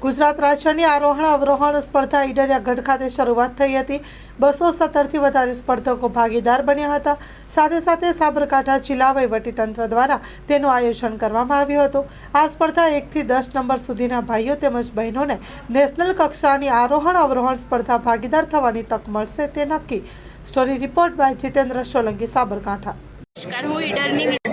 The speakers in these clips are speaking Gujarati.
ગુજરાત રાજ્યની આરોહણ અવરોહણ સ્પર્ધા ઈડરિયા ગઢ ખાતે શરૂઆત થઈ હતી. બસો સત્તરથી વધારે સ્પર્ધકો ભાગીદાર બન્યા હતા. સાથે સાથે સાબરકાંઠા જિલ્લા વહીવટીતંત્ર દ્વારા તેનું આયોજન કરવામાં આવ્યું હતું. આ સ્પર્ધા એકથી દસ નંબર સુધીના ભાઈઓ તેમજ બહેનોને નેશનલ કક્ષાની આરોહણ અવરોહણ સ્પર્ધા ભાગીદાર થવાની તક મળશે તે નક્કી. Story report by Jitendra Solanki, Sabarkantha. હું ઈડરની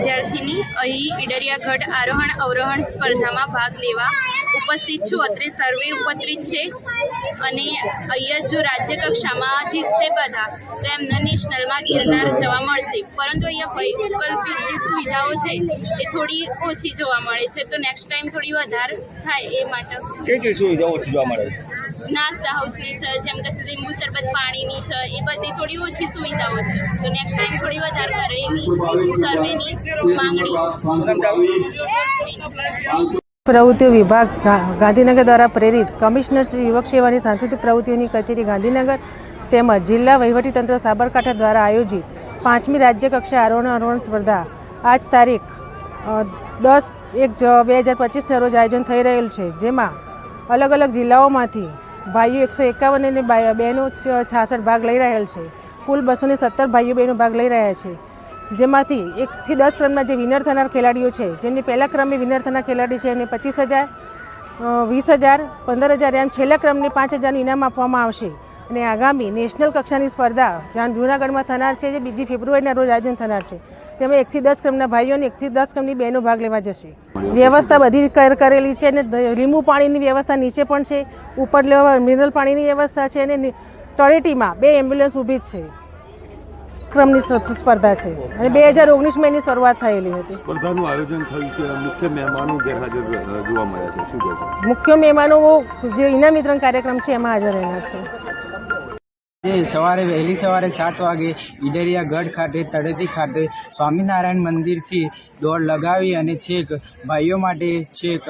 વિદ્યાર્થીની અહીં ઈડરિયાગઢ આરોહણ અવરોહણ સ્પર્ધામાં ભાગ લેવા ઉપસ્થિત છું. અત્રે સર્વે ઉપસ્થિત છે અને અહીંયા જો રાજ્યકક્ષામાં જીતશે બધા, તો એમને નેશનલમાં ગિરનાર જવા મળશે. પરંતુ અહીંયા વૈકલ્પિક જે સુવિધાઓ છે એ થોડી ઓછી જોવા મળે છે. તો નેક્સ્ટ ટાઈમ થોડી વધારે થાય એ માટે. કઈ કઈ સુવિધાઓ જોવા મળે છે? નાસ્તા હાઉસની છે, જેમ કે લીંબુ શરબત પાણીની છે, એ બધી થોડી ઓછી સુવિધાઓ છે. તો નેક્સ્ટ ટાઈમ થોડી વધારે કરે એવી સર્વેની માંગણી પ્રવૃત્તિઓ વિભાગ ગાંધીનગર દ્વારા પ્રેરિત કમિશનર શ્રી યુવક સેવાની સાંસ્કૃતિક પ્રવૃત્તિઓની કચેરી ગાંધીનગર તેમજ જિલ્લા વહીવટીતંત્ર સાબરકાંઠા દ્વારા આયોજિત પાંચમી રાજ્ય કક્ષા આરોહણ અવરોહણ સ્પર્ધા. આજ તારીખ દસ એક, બે હજાર પચીસના રોજ આયોજન થઈ રહેલું છે, જેમાં અલગ અલગ જિલ્લાઓમાંથી ભાઈઓ એકસો એકાવન અને બહેનો છાસઠ ભાગ લઈ રહેલ છે. કુલ બસો ને સત્તર ભાઈઓ બહેનો ભાગ લઈ રહ્યા છે. જેમાંથી એકથી દસ ક્રમના જે વિનર થનાર ખેલાડીઓ છે, જેમની પહેલા ક્રમે વિનર થનાર ખેલાડી છે એમને પચીસ હજાર વીસ હજાર, પંદર હજાર, એમ છેલ્લા ક્રમને પાંચ હજારનું ઇનામ આપવામાં આવશે. અને આગામી નેશનલ કક્ષાની સ્પર્ધા જ્યાં જૂનાગઢમાં થનાર છે જે બીજી ફેબ્રુઆરીના રોજ આયોજન થનાર છે તેમાં એકથી દસ ક્રમના ભાઈઓ અને એકથી દસ ક્રમની બહેનો ભાગ લેવા જશે. વ્યવસ્થા બધી કર- કરેલી છે અને લીંબુ પાણીની વ્યવસ્થા નીચે પણ છે ઉપર લેવા મિનરલ પાણીની વ્યવસ્થા છે અને તળેટીમાં બે એમ્બ્યુલન્સ ઊભી જ છે. ક્રમની સ્પર્ધા છે. અને બે હજાર ઓગણીસમાં એની શરૂઆત થયેલી હતી. સ્પર્ધાનું આયોજન થયું છે મુખ્ય મહેમાનો ગેરહાજર જોવા મળ્યા છે. શું કહેશો? મુખ્ય મહેમાનો જે ઇનામ વિતરણ કાર્યક્રમ છે એમાં હાજર રહેનાર છે. સવારે વહેલી સવારે સાત વાગે ઈડરિયા ગઢ ખાતે, તળેટી ખાતે સ્વામિનારાયણ મંદિરથી દોડ લગાવી અને છેક ભાઈઓ માટે છેક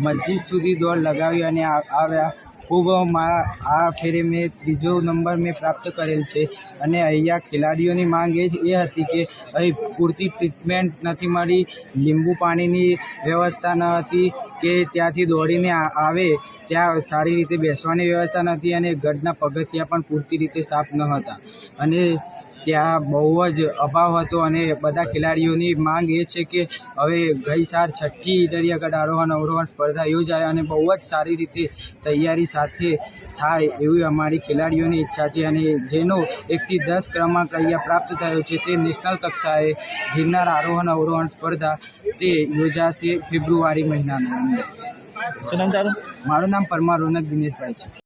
મસ્જિદ સુધી દોડ લગાવી અને આવ્યા. ખૂબ મારા આ ફેરે મેં ત્રીજો નંબર મેં પ્રાપ્ત કરેલ છે. અને અહીંયા ખેલાડીઓની માંગ એ જ, એ હતી કે અહીં પૂરતી ટ્રીટમેન્ટ નથી મળી, લીંબુ પાણીની વ્યવસ્થા ન હતી, કે ત્યાંથી દોડીને આવે, ત્યાં સારી રીતે બેસવાની વ્યવસ્થા નથી અને ગઢના પગથિયા પણ પૂરતી રીતે સાફ ન હતા. અને ત્યાં બહુ જ અભાવ હતો અને બધા ખેલાડીઓની માંગ એ છે કે હવે ગઈ સાર છઠ્ઠી દરિયાગઢ આરોહણ અવરોહણ સ્પર્ધા યોજાય અને બહુ જ સારી રીતે તૈયારી સાથે થાય એવી અમારી ખેલાડીઓની ઈચ્છા છે અને જેનો એકથી દસ ક્રમાંક અહીંયા પ્રાપ્ત થયો છે તે નેશનલ કક્ષાએ ગિરનાર આરોહણ અવરોહણ સ્પર્ધા તે યોજાશે ફેબ્રુઆરી મહિનાની અંદર શું નામ તારું? મારું નામ પરમાર રોનક દિનેશભાઈ છે.